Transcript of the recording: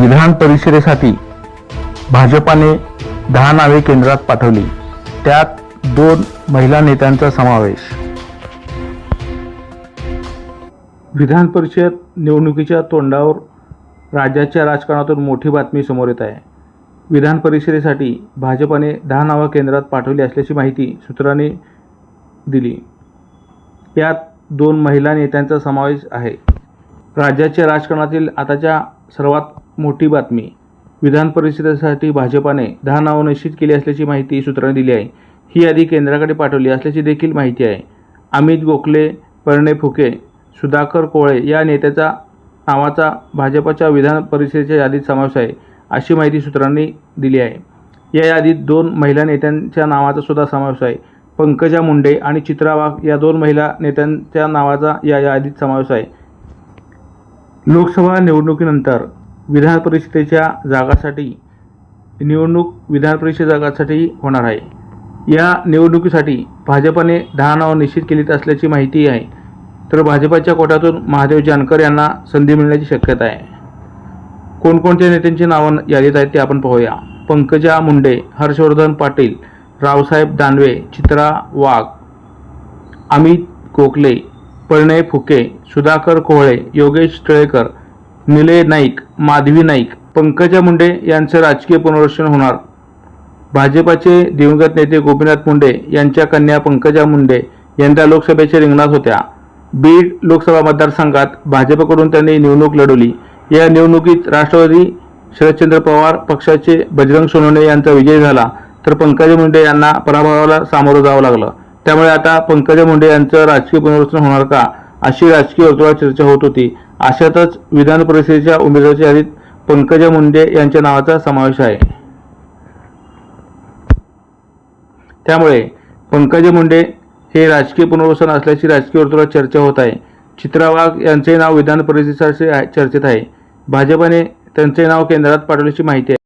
विधान परिषदेसाठी भाजपाने दहा नावे केंद्रात पाठवली. त्यात दोन महिला नेत्यांचा समावेश. विधान परिषद निवडणुकीच्या तोंडावर राज्याच्या राजकारणातून मोठी बातमी समोर येत आहे. विधान परिषदेसाठी भाजपाने दहा नावं केंद्रात पाठवली असल्याची माहिती सूत्रांनी दिली. यात दोन महिला नेत्यांचा समावेश आहे. राज्याच्या राजकारणातील आताच्या सर्वात मोठी बातमी. विधान परिषदेसाठी भाजपाने दहा नावं निश्चित केली असल्याची माहिती सूत्रांनी दिली आहे. ही यादी केंद्राकडे पाठवली असल्याची देखील माहिती आहे. अमित गोखले परणे फुके सुधाकर कोळे या नेत्याचा नावाचा भाजपच्या विधान परिषदेच्या यादीत समावेश आहे अशी माहिती सूत्रांनी दिली आहे. या यादीत दोन महिला नेत्यांच्या नावाचा सुद्धा समावेश आहे. पंकजा मुंडे आणि चित्रा वाघ या दोन महिला नेत्यांच्या नावाचा या यादीत समावेश आहे. लोकसभा निवडणुकीनंतर विधान परिषदेच्या जागासाठी निवडणूक विधान परिषद जागासाठी होणार आहे. या निवडणुकीसाठी भाजपाने दहा नावं निश्चित केली असल्याची माहिती आहे. तर भाजपाच्या कोट्यातून महादेव जानकर यांना संधी मिळण्याची शक्यता आहे. कोणकोणत्या नेत्यांची नावं यादीत आहेत ते आपण पाहूया. पंकजा मुंडे हर्षवर्धन पाटील रावसाहेब दानवे चित्रा वाघ अमित गोखले परिणय फुके सुधाकर कोहळे योगेश टिळेकर निलय नाईक माधवी नाईक पंकजा मुंडे यांचं राजकीय पुनर्वसन होणार. भाजपाचे दिवंगत नेते गोपीनाथ मुंडे यांच्या कन्या पंकजा मुंडे यंदा लोकसभेच्या रिंगणात होत्या. बीड लोकसभा मतदारसंघात भाजपकडून त्यांनी निवडणूक लढवली. या निवडणुकीत राष्ट्रवादी शरदचंद्र पवार पक्षाचे बजरंग सोनवणे यांचा विजय झाला तर पंकजा मुंडे यांना पराभवाला सामोरं जावं लागलं. त्यामुळे आता पंकजा मुंडे यांचं राजकीय पुनर्वसन होणार का? अशी राजकीय वर्तुळात चर्चा होत होती. अशातच विधान परिषदेच्या उमेदवाराच्या यादीत पंकजा मुंडे यांच्या नावाचा समावेश आहे. त्यामुळे पंकजा मुंडे हे राजकीय पुनर्वसन असल्याची राजकीय वर्तुळात चर्चा होत आहे. चित्रा वाघ यांचे नाव विधान परिषदेसाठी चर्चेत आहे. भाजपाने त्यांचे नाव केंद्रात पाठवल्याची माहिती आहे.